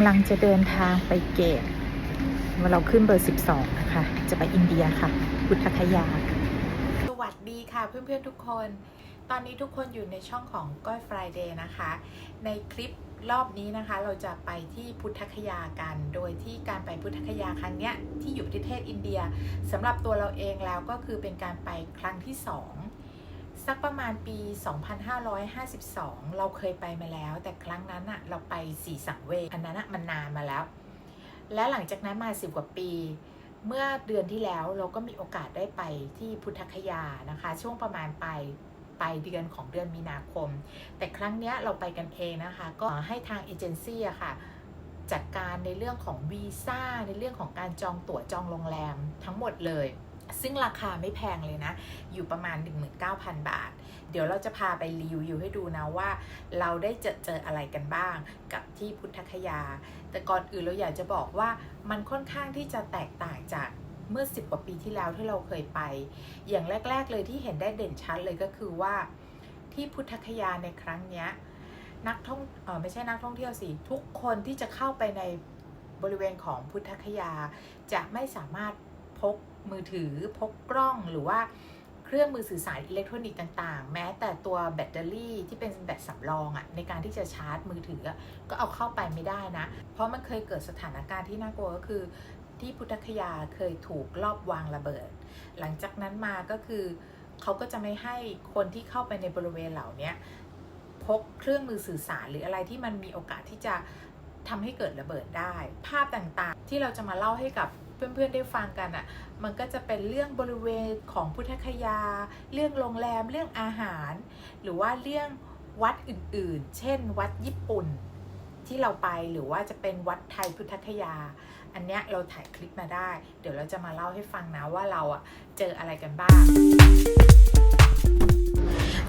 ำลังจะเดินทางไปเกตว่าเราขึ้นเบอร์ 12 นะคะ จะไปอินเดียค่ะ พุทธคยา สวัสดีค่ะเพื่อนๆทุกคน ตอนนี้ทุกคนอยู่ในช่องของก้อย Friday นะคะ ในคลิปรอบนี้นะคะ เราจะไปที่พุทธคยากัน โดยที่การไปพุทธคยาครั้งเนี้ยที่อยู่ประเทศอินเดียสำหรับตัวเราเองแล้วก็คือเป็นการไปครั้งที่ 2 สักประมาณปี 2552 เราเคยไปมาแล้ว แต่ครั้งนั้นอะเราไปสีสังเวชอันนั้นอะมันนานมาแล้ว และหลังจากนั้นมาสิบกว่าปี เมื่อเดือนที่แล้วเราก็มีโอกาสได้ไปที่พุทธคยานะคะ ช่วงประมาณปลายปลายเดือนของเดือนมีนาคม แต่ครั้งเนี้ยเราไปกันเองนะคะ ก็ให้ทางเอเจนซี่อะค่ะจัดการในเรื่องของวีซ่าในเรื่องของการจองตั๋วจองโรงแรมทั้งหมดเลย ซึ่งราคาไม่แพงเลยนะ อยู่ประมาณ 19,000 บาท เดี๋ยวเราจะพาไปรีวิวให้ดูนะว่า เราได้เจอเจออะไรกันบ้างกับที่พุทธคยา แต่ก่อนอื่นเราอยากจะบอกว่ามันค่อนข้างที่จะแตกต่างจากเมื่อ 10 กว่าปีที่แล้วที่เราเคยไป อย่างแรก ๆ เลยที่เห็นได้เด่นชัดเลยก็คือว่าที่พุทธคยาในครั้งนี้นักท่องเออไม่ใช่นักท่องเที่ยวสิ ทุกคนที่จะเข้าไปในบริเวณของพุทธคยา จะไม่สามารถ พกมือถือพกกล้องหรือว่าเครื่องมือสื่อสารอิเล็กทรอนิกส์ต่างๆ แม้แต่ตัวแบตเตอรี่ที่เป็นแบตสำรองอะในการที่จะชาร์จมือถือก็เอาเข้าไปไม่ได้นะ เพราะมันเคยเกิดสถานการณ์ที่น่ากลัวก็คือ ที่พุทธคยาเคยถูกลอบวางระเบิด หลังจากนั้นมาก็คือเขาก็จะไม่ให้คนที่เข้าไปในบริเวณเหล่านี้พกเครื่องมือสื่อสารหรืออะไรที่มันมีโอกาสที่จะทำให้เกิดระเบิดได้ ภาพต่างๆ ที่เราจะมาเล่าให้กับ เพื่อนๆได้ฟังกันอะ่ะ มันก็จะเป็นเรื่องบริเวณของพุทธคยา เรื่องโรงแรมเรื่องอาหาร หรือว่าเรื่องวัดอื่นๆ เช่น วัดญี่ปุ่นที่เราไปหรือว่าจะเป็นวัดไทยพุทธคยา อันเนี้ยเราถ่ายคลิปมาได้ เดี๋ยวเราจะมาเล่าให้ฟังนะว่าเราอะเจออะไรกันบ้าง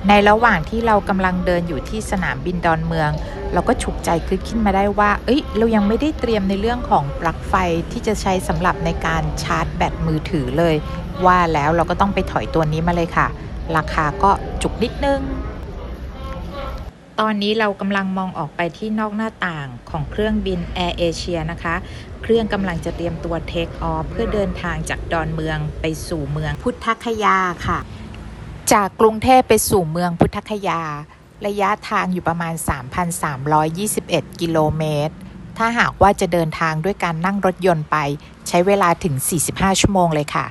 ในระหว่างที่เรากำลังเดินอยู่ที่สนามบินดอนเมือง เราก็ฉุกใจคิดขึ้นมาได้ว่า เอ้ย เรายังไม่ได้เตรียมในเรื่องของปลั๊กไฟที่จะใช้สำหรับในการชาร์จแบตมือถือเลย ว่าแล้วเราก็ต้องไปถอยตัวนี้มาเลยค่ะ ราคาก็จุกนิดนึง ตอนนี้เรากำลังมองออกไปที่นอกหน้าต่างของเครื่องบิน Air Asia นะคะ เครื่องกำลังจะเตรียมตัวเทคออฟเพื่อเดินทางจากดอนเมืองไปสู่เมืองพุทธคยาค่ะ จากกรุงเทพไปสู่เมืองพุทธคยา ระยะทางอยู่ประมาณ 3,321 กิโลเมตร ถ้าหากว่าจะเดินทางด้วยการนั่งรถยนต์ไป ใช้เวลาถึง 45 ชั่วโมงเลยค่ะ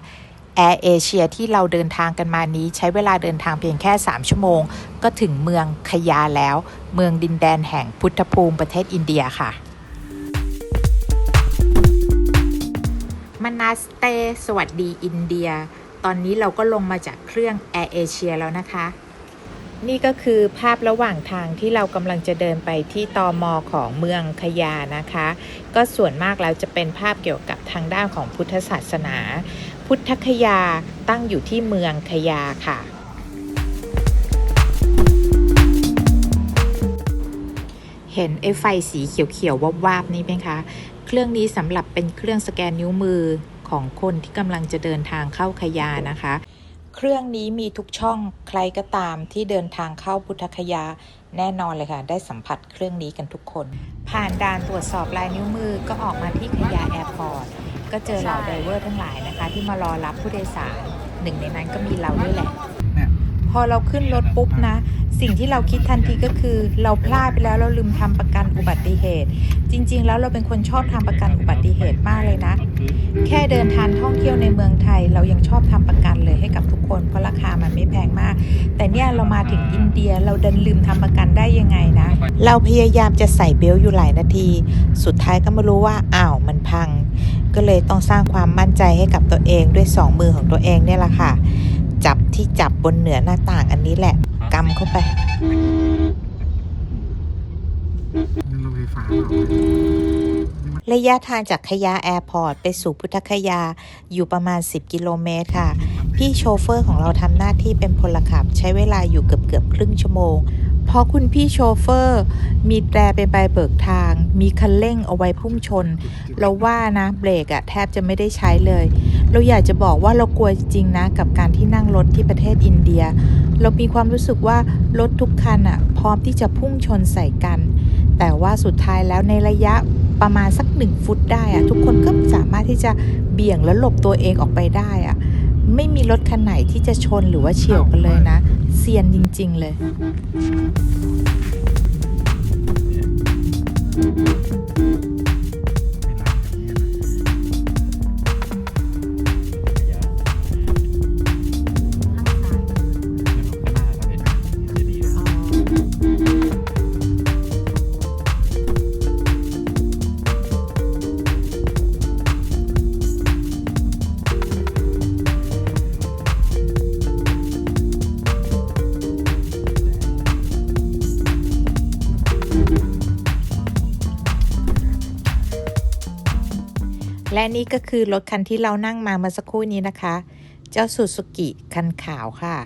แอร์เอเชียที่เราเดินทางกันมานี้ ใช้เวลาเดินทางเพียงแค่ 3 ชั่วโมง ก็ถึงเมืองขยาแล้ว เมืองดินแดนแห่งพุทธภูมิประเทศอินเดียค่ะมานาสเต สวัสดีอินเดีย ตอนนี้เราก็ลงมาจากเครื่อง Air Asia แล้วนะคะ นี่ก็คือภาพระหว่างทางที่เรากำลังจะเดินไปที่ตอมอของเมืองขยานะคะ ก็ส่วนมากแล้วจะเป็นภาพเกี่ยวกับทางด้านของพุทธศาสนา พุทธคยาตั้งอยู่ที่เมืองขยาค่ะเห็นไอ้ไฟสีเขียวๆวาบๆนี้ไหมคะ เครื่องนี้สำหรับเป็นเครื่องสแกนนิ้วมือ ของคนที่กำลังจะเดินทางเข้าขยานะคะ เครื่องนี้มีทุกช่องใครก็ตามที่เดินทางเข้าพุทธคยาแน่นอนเลยค่ะ ได้สัมผัสเครื่องนี้กันทุกคน ผ่านด่านตรวจสอบลายนิ้วมือก็ออกมาที่ขยาแอร์พอร์ตก็เจอเหล่าไดเวอร์ทั้งหลายนะคะ ที่มารอรับผู้โดยสารหนึ่งในนั้นก็มีเราด้วยแหละ อเราขึ้นรถปุ๊บนะ สิ่งที่เราคิดทันทีก็คือ เราพลาดไปแล้วเราลืมทำประกันอุบัติเหตุ จริง ๆ แล้วเราเป็นคนชอบทำประกันอุบัติเหตุมากเลยนะ แค่เดินทางท่องเที่ยวในเมืองไทย เรายังชอบทำประกันเลยให้กับทุกคน เพราะราคามันไม่แพงมาก แต่เนี่ยเรามาถึงอินเดียเราดันลืมทำประกันได้ยังไงนะ เราพยายามจะใส่เบลต์อยู่หลายนาที สุดท้ายก็มารู้ว่าอ้าวมันพัง ก็เลยต้องสร้างความมั่นใจให้กับตัวเองด้วยสองมือของตัวเองเนี่ยแหละค่ะ จับที่จับบนเหนือหน้าต่างอันนี้แหละกำเข้าไปนั่นรถไฟฟ้าเหรอระยะทางจากขยาแอร์พอร์ตไปสู่พุทธคยาอยู่ประมาณ 10 กิโลเมตรค่ะ พี่โชเฟอร์ของเราทำหน้าที่เป็นพลขับ ใช้เวลาอยู่เกือบเกือบๆครึ่งชั่วโมง เพราะคุณพี่โชเฟอร์ มีแตรเป็นใบเบิกทาง มีคันเร่งเอาไว้พุ่งชน เราว่านะเบรกอะแทบจะไม่ได้ใช้เลย เราอยากจะบอกว่าเรากลัวจริงนะกับการที่นั่งรถที่ประเทศอินเดีย เรามีความรู้สึกว่ารถทุกคันอะพร้อมที่จะพุ่งชนใส่กัน แต่ว่าสุดท้ายแล้วในระยะประมาณสักหนึ่งฟุตได้อะทุกคนก็สามารถที่จะเบี่ยงแล้วหลบตัวเองออกไปได้อะไม่มีรถคันไหนที่จะชนหรือว่าเฉียวกันเลยนะเซียนจริง ๆ เลยไม่ และนี่ก็คือรถคันที่เรานั่งมาเมื่อสักครู่นี้นะคะ เจ้าซูซูกิคันขาวค่ะ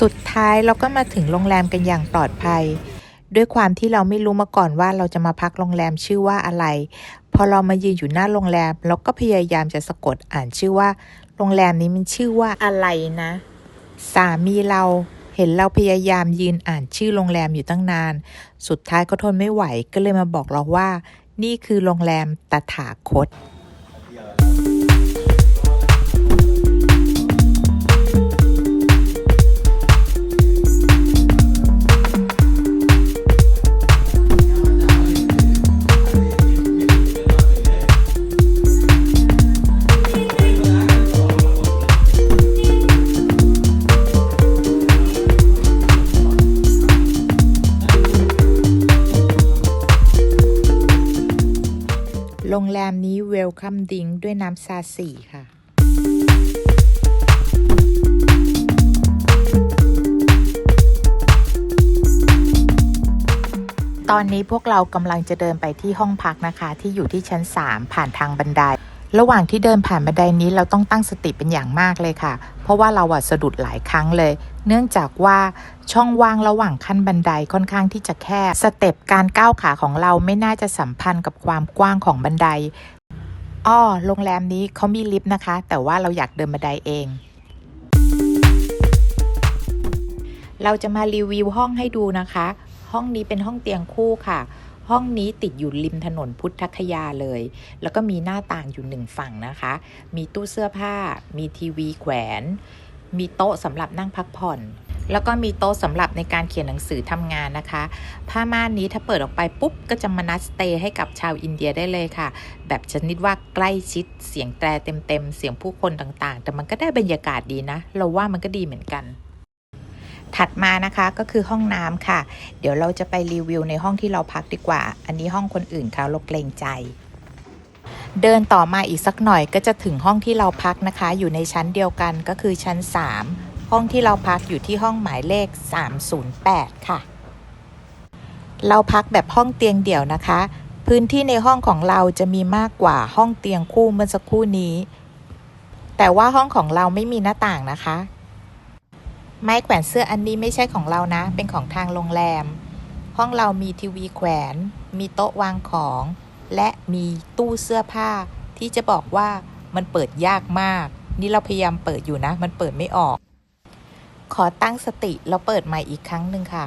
สุดท้ายเราก็มาถึงโรงแรมกันอย่างปลอดภัย ด้วยความที่เราไม่รู้มาก่อนว่าเราจะมาพักโรงแรมชื่อว่าอะไร พอเรามายืนอยู่หน้าโรงแรมเราก็พยายามจะสะกดอ่านชื่อว่า โรงแรมนี้มันชื่อว่าอะไรนะ สามีเราเห็นเราพยายามยืนอ่านชื่อโรงแรมอยู่ตั้งนาน สุดท้ายก็ทนไม่ไหวก็เลยมาบอกเราว่า นี่คือโรงแรมตถาคต แรมนี้เวลคัมดิงด้วยน้ำซาสีค่ะตอนนี้พวกเรากำลังจะเดินไปที่ห้องพักนะคะ ที่อยู่ที่ชั้น 3 ผ่านทางบันได ระหว่างที่เดินผ่านบันไดนี้เราต้องตั้งสติเป็นอย่างมากเลยค่ะ เพราะว่าเราอะสะดุดหลายครั้งเลย เนื่องจากว่าช่องว่างระหว่างขั้นบันไดค่อนข้างที่จะแคบสเต็ปการก้าวขาของเราไม่น่าจะสัมพันธ์กับความกว้างของบันไดอ้อโรงแรมนี้เขามีลิฟต์นะคะ แต่ว่าเราอยากเดินบันไดเอง เราจะมารีวิวห้องให้ดูนะคะ ห้องนี้เป็นห้องเตียงคู่ค่ะ ห้องนี้ติดอยู่ริมถนนพุทธคยาเลย แล้วก็มีหน้าต่างอยู่หนึ่งฝั่งนะคะ มีตู้เสื้อผ้า มีทีวีแขวน มีโต๊ะสำหรับนั่งพักผ่อน แล้วก็มีโต๊ะสำหรับในการเขียนหนังสือทำงานนะคะ ผ้าม่านนี้ถ้าเปิดออกไปปุ๊บ ก็จะมานัดสเตย์ให้กับชาวอินเดียได้เลยค่ะ แบบชนิดว่าใกล้ชิดเสียงแตรเต็มๆเสียงผู้คนต่างๆ แต่มันก็ได้บรรยากาศดีนะ เราว่ามันก็ดีเหมือนกัน ถัดมานะคะก็คือห้องน้ำค่ะ เดี๋ยวเราจะไปรีวิวในห้องที่เราพักดีกว่า อันนี้ห้องคนอื่นเขาเราเกรงใจ เดินต่อมาอีกสักหน่อยก็จะถึงห้องที่เราพักนะคะ อยู่ในชั้นเดียวกันก็คือชั้น 3 ห้องที่เราพักอยู่ที่ห้องหมายเลข 308 ค่ะ เราพักแบบห้องเตียงเดี่ยวนะคะ พื้นที่ในห้องของเราจะมีมากกว่าห้องเตียงคู่เมื่อสักครู่นี้ แต่ว่าห้องของเราไม่มีหน้าต่างนะคะ ไม้แขวนเสื้ออันนี้ไม่ใช่ของเรานะ เป็นของทางโรงแรม ห้องเรามีทีวีแขวน มีโต๊ะวางของ และมีตู้เสื้อผ้า ที่จะบอกว่ามันเปิดยากมาก นี่เราพยายามเปิดอยู่นะ มันเปิดไม่ออก ขอตั้งสติแล้วเปิดใหม่อีกครั้งหนึ่งค่ะ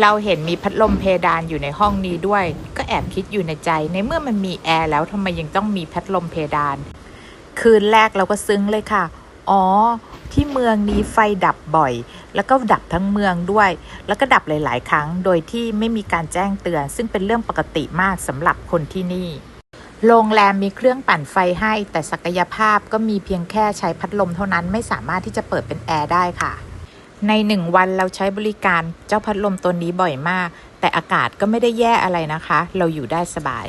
เราเห็นมีพัดลมเพดานอยู่ในห้องนี้ด้วย ก็แอบคิดอยู่ในใจ ในเมื่อมันมีแอร์แล้วทำไมยังต้องมีพัดลมเพดาน คืนแรกเราก็ซึ้งเลยค่ะ อ๋อ ที่เมืองนี้ไฟดับบ่อย แล้วก็ดับทั้งเมืองด้วย แล้วก็ดับหลาย ๆ ครั้ง โดยที่ไม่มีการแจ้งเตือน ซึ่งเป็นเรื่องปกติมากสำหรับคนที่นี่ โรงแรมมีเครื่องปั่นไฟให้ แต่ศักยภาพก็มีเพียงแค่ใช้พัดลมเท่านั้นไม่สามารถที่จะเปิดเป็นแอร์ได้ค่ะ ในหนึ่งวันเราใช้บริการเจ้าพัดลมตัวนี้บ่อยมาก แต่อากาศก็ไม่ได้แย่อะไรนะคะ เราอยู่ได้สบาย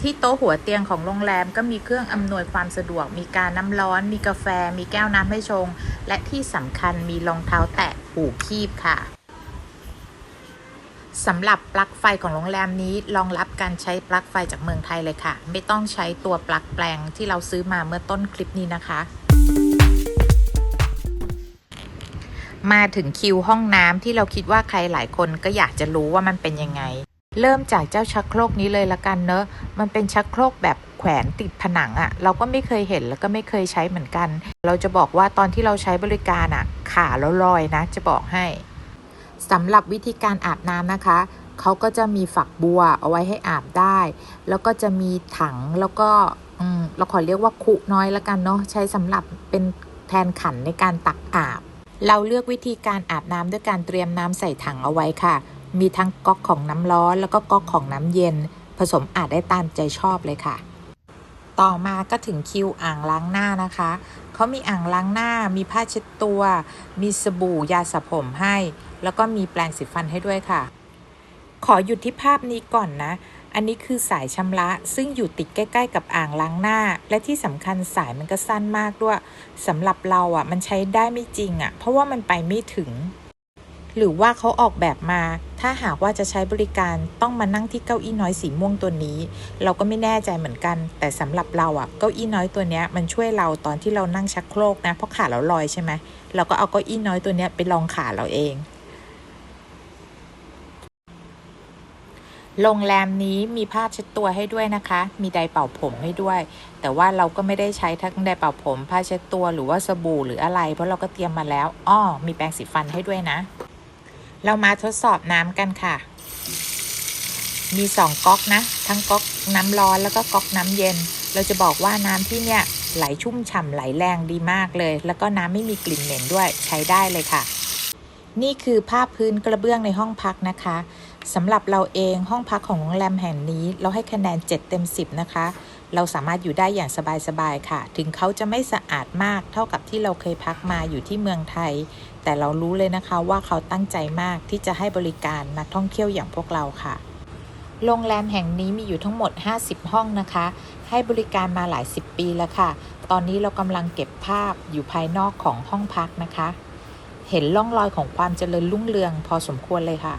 ที่โต๊ะหัวเตียงของโรงแรมก็มีเครื่องอำนวยความสะดวก มีการน้ำร้อน มีกาแฟ มีแก้วน้ำให้ชง และที่สำคัญมีรองเท้าแตะหูคีบค่ะสำหรับปลั๊กไฟของโรงแรมนี้รองรับการใช้ปลั๊กไฟจากเมืองไทยเลยค่ะ ไม่ต้องใช้ตัวปลั๊กแปลงที่เราซื้อมาเมื่อต้นคลิปนี้นะคะ มาถึงคิวห้องน้ำที่เราคิดว่าใครหลายคนก็อยากจะรู้ว่ามันเป็นยังไง เริ่มจากเจ้าชักโครกนี้เลยละกันเนอะ มันเป็นชักโครกแบบแขวนติดผนังอะ่ะ เราก็ไม่เคยเห็นแล้วก็ไม่เคยใช้เหมือนกัน เราจะบอกว่าตอนที่เราใช้บริการอะ่ะ ขาแล้วลอยนะ จะบอกให้สำหรับวิธีการอาบน้ำนะคะเขาก็จะมีฝักบัวเอาไว้ให้อาบได้ แล้วก็จะมีถังแล้วก็อืมเราขอเรียกว่าคุน้อยล้วกันเนาะใช้สำหรับเป็นแทนขันในการตักอาบ เราเลือกวิธีการอาบน้ำด้วยการเตรียมน้ำใส่ถังเอาไว้ค่ะ มีทั้งก๊อกของน้ำร้อนแล้วก็ก๊อกของน้ำเย็น ผสมอาบได้ตามใจชอบเลยค่ะ ต่อมาก็ถึงคิวอ่างล้างหน้านะคะ เขามีอ่างล้างหน้า มีผ้าเช็ดตัว มีสบู่ยาสระผมให้ แล้วก็มีแปรงสีฟันให้ด้วยค่ะ ขอหยุดที่ภาพนี้ก่อนนะ อันนี้คือสายชำระซึ่งอยู่ติดใกล้ ๆ กับอ่างล้างหน้า และที่สำคัญสายมันก็สั้นมากด้วยสำหรับเราอะมันใช้ได้ไม่จริงอะ เพราะว่ามันไปไม่ถึง หรือว่าเขาออกแบบมา ถ้าหากว่าจะใช้บริการต้องมานั่งที่เก้าอี้น้อยสีม่วงตัวนี้ เราก็ไม่แน่ใจเหมือนกัน แต่สำหรับเราอะเก้าอี้น้อยตัวนี้มันช่วยเราตอนที่เรานั่งชักโครกนะเพราะขาเราลอยใช่ไหมเราก็เอาเก้าอี้น้อยตัวนี้ไปรองขาเราเอง โรงแรมนี้มีผ้าเช็ดตัวให้ด้วยนะคะ มีไดร์เป่าผมให้ด้วย แต่ว่าเราก็ไม่ได้ใช้ทั้งไดร์เป่าผม ผ้าเช็ดตัวหรือว่าสบู่หรืออะไร เพราะเราก็เตรียมมาแล้วอ้อมีแปรงสีฟันให้ด้วยนะ เรามาทดสอบน้ำกันค่ะ มีสองก๊อกนะ ทั้งก๊อกน้ำร้อนแล้วก็ก๊อกน้ำเย็น เราจะบอกว่าน้ำที่เนี่ยไหลชุ่มฉ่ำไหลแรงดีมากเลย แล้วก็น้ำไม่มีกลิ่นเหม็นด้วยใช้ได้เลยค่ะ นี่คือภาพพื้นกระเบื้องในห้องพักนะคะ สำหรับเราเองห้องพักของโรงแรมแห่งนี้ เราให้คะแนน 7 เต็ม 10 นะคะ เราสามารถอยู่ได้อย่างสบายๆค่ะ ถึงเขาจะไม่สะอาดมากเท่ากับที่เราเคยพักมาอยู่ที่เมืองไทย แต่เรารู้เลยนะคะว่าเขาตั้งใจมากที่จะให้บริการนักท่องเที่ยวอย่างพวกเราค่ะ โรงแรมแห่งนี้มีอยู่ทั้งหมด 50 ห้องนะคะ ให้บริการมาหลาย 10 ปีแล้วค่ะ ตอนนี้เรากำลังเก็บภาพอยู่ภายนอกของห้องพักนะคะ เห็นร่องรอยของความเจริญรุ่งเรืองพอสมควรเลยค่ะ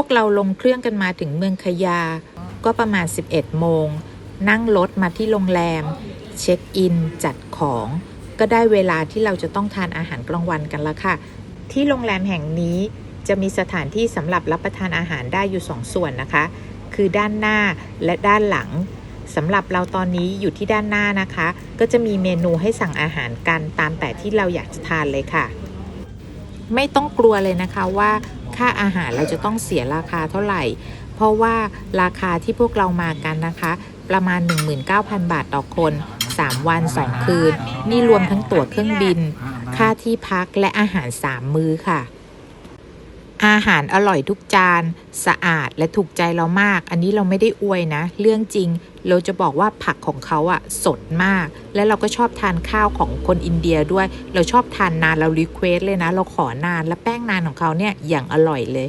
วกเราลงเครื่องกันมาถึงเมืองขยา ก็ประมาณ 11 โมง นั่งรถมาที่โรงแรม เช็คอิน จัดของ ก็ได้เวลาที่เราจะต้องทานอาหารกลางวันกันแล้วค่ะ ที่โรงแรมแห่งนี้จะมีสถานที่สำหรับรับประทานอาหารได้อยู่2ส่วนนะคะ คือด้านหน้าและด้านหลังสำหรับเราตอนนี้อยู่ที่ด้านหน้านะคะ ก็จะมีเมนูให้สั่งอาหารกันตามแต่ที่เราอยากจะทานเลยค่ะ ไม่ต้องกลัวเลยนะคะว่า ค่าอาหารเราจะต้องเสียราคาเท่าไหร่ เพราะว่าราคาที่พวกเรามากันนะคะ ประมาณ 19,000 บาทต่อคน 3 วัน 2 คืน นี่รวมทั้งตั๋วเครื่องบิน ค่าที่พักและอาหาร 3 มื้อค่ะ อาหารอร่อยทุกจาน สะอาดและถูกใจเรามาก อันนี้เราไม่ได้อวยนะ เรื่องจริง เราจะบอกว่าผักของเขาอะสดมาก และเราก็ชอบทานข้าวของคนอินเดียด้วย เราชอบทานนานเรารีเควสเลยนะ เราขอนานและแป้งนานของเขาเนี่ยอย่างอร่อยเลย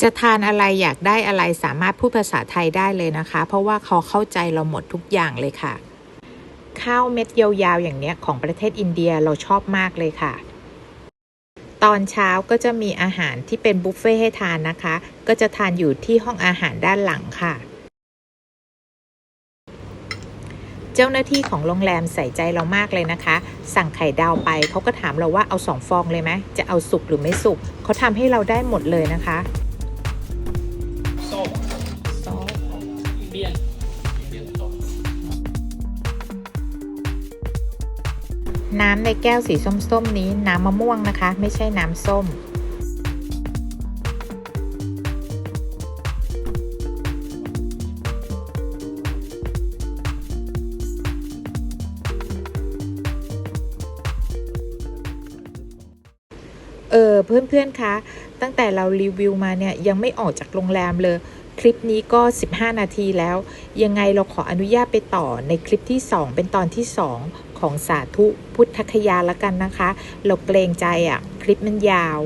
จะทานอะไรอยากได้อะไรสามารถพูดภาษาไทยได้เลยนะคะ เพราะว่าเขาเข้าใจเราหมดทุกอย่างเลยค่ะ ข้าวเม็ดยาวๆอย่างเนี้ยของประเทศอินเดียเราชอบมากเลยค่ะ ตอนเช้าก็จะมีอาหารที่เป็นบุฟเฟ่ให้ทานนะคะ ก็จะทานอยู่ที่ห้องอาหารด้านหลังค่ะ เจ้าหน้าที่ของโรงแรมใส่ใจเรามากเลยนะคะ สั่งไข่ดาวไปเขาก็ถามเราว่าเอาสองฟองเลยไหมจะเอาสุกหรือไม่สุกเขาทำให้เราได้หมดเลยนะคะ น้ำในแก้วสีส้มๆนี้น้ำมะม่วงนะคะ ไม่ใช่น้ำส้ม เออเพื่อนๆคะตั้งแต่เรารีวิวมาเนี่ย ยังไม่ออกจากโรงแรมเลยคลิปนี้ก็ 15 นาทีแล้ว ยังไงเราขออนุญาตไปต่อในคลิปที่ 2 เป็นตอนที่ 2 ของสาธุพุทธคยาละกันนะคะ เราเกรงใจอะ คลิปมันยาว